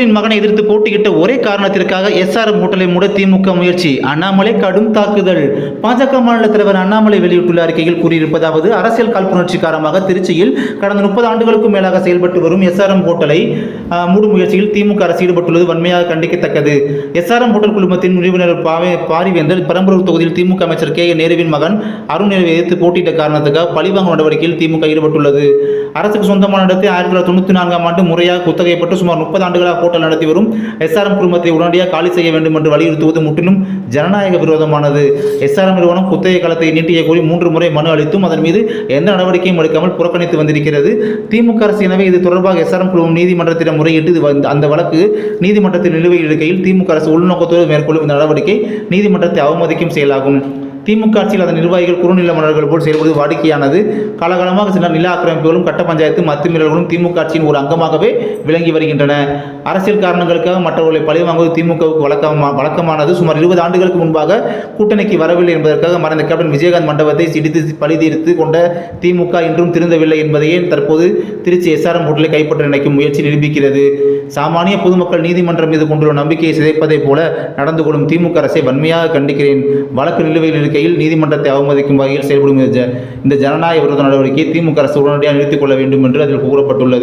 அமைச்சரின் மகனை எதிர்த்து போட்டியிட்ட ஒரே காரணத்திற்காக எஸ்ஆர்எம் ஹோட்டலை மூட திமுக முயற்சி. அண்ணாமலை கடும் தாக்குதல். பாஜக மாநில தலைவர் அண்ணாமலை வெளியிட்டுள்ள அறிக்கையில் கூறியிருப்பதாவது அரசியல் காழ்ப்புணர்ச்சி காரணமாக திருச்சியில் கடந்த முப்பது ஆண்டுகளுக்கும் மேலாக செயல்பட்டு வரும் எஸ்ஆர்எம் ஹோட்டலை மூடும் முயற்சியில் திமுக அரசு ஈடுபட்டுள்ளது வன்மையாக கண்டிக்கத்தக்கது. எஸ்ஆர்எம் ஹோட்டல் குழுமத்தின் நிறுவனர் பாவே பாரிவேந்தர் பெரம்பலூர் தொகுதியில் திமுக அமைச்சர் கே நேருவின் மகன் அருண் நேருவை எதிர்த்து போட்டியிட்ட காரணத்துக்காக பழிவாங்கும் நடவடிக்கையில் திமுக ஈடுபட்டுள்ளது. அரசுக்கு சொந்தமான இடத்தை ஆயிரத்தி தொள்ளாயிரத்தி தொண்ணூற்றி நான்காம் ஆண்டு முறையாக குத்தகைப்பட்டு சுமார் முப்பது ஆண்டுகளாக ஹோட்டல் நடத்தி வரும் எஸ்ஆர்எம் குழுமத்தை உடனடியாக காலி செய்ய வேண்டும் என்று வலியுறுத்துவது முற்றிலும் ஜனநாயக விரோதமானது. எஸ்ஆர்எம் நிறுவனம் குத்தகை காலத்தை நீட்டிய கோரி மூன்று முறை மனு அளித்தும் அதன் மீது எந்த நடவடிக்கையும் எடுக்காமல் புறக்கணித்து வந்திருக்கிறது. திமுக அரசு எனவே இது தொடர்பாக எஸ்ஆர்எம் குழுமம் நீதிமன்றத்திடம் முறையிட்டு அந்த வழக்கு நீதிமன்றத்தில் நிலுவையில் இருக்கையில் திமுக அரசு உள்நோக்கத்தோடு மேற்கொள்ளும் இந்த நடவடிக்கை நீதிமன்றத்தை அவமதிக்கும் செயலாகும். திமுக ஆட்சியில் அதன் நிர்வாகிகள் குறுநில மன்னர்கள் போல் செயல்படுவது வாடிக்கையானது. காலகாலமாக சில நில ஆக்கிரமிப்புகளும் கட்ட பஞ்சாயத்து அத்துமீறல்களும் திமுக ஆட்சியின் ஒரு அங்கமாகவே விளங்கி வருகின்றன. அரசியல் காரணங்களுக்காக மற்றவர்களை பழி வாங்குவது திமுகவுக்கு வழக்கமா வழக்கமானது. சுமார் இருபது ஆண்டுகளுக்கு முன்பாக கூட்டணிக்கு வரவில்லை என்பதற்காக மறைந்த கேப்டன் விஜயகாந்த் மண்டபத்தை சிடித்து பழி தீர்த்து கொண்ட திமுக இன்றும் திருந்தவில்லை என்பதையே தற்போது திருச்சி எஸ்ஆர்எம் ஹோட்டலை கைப்பற்ற நினைக்கும் முயற்சி நிரூபிக்கிறது. சாமானிய பொதுமக்கள் நீதிமன்றம் மீது கொண்டுள்ள நம்பிக்கையை சிதைப்பதைப் போல நடந்து கொள்ளும் திமுக அரசை வன்மையாக கண்டிக்கிறேன். வழக்கு நிலுவையில் இருக்கையில் நீதிமன்றத்தை அவமதிக்கும் வகையில் செயல்படும் இந்த ஜனநாயக விரோத நடவடிக்கையை திமுக அரசு உடனடியாக நிறுத்திக் கொள்ள வேண்டும் என்று அதில் கூறப்பட்டுள்ளது.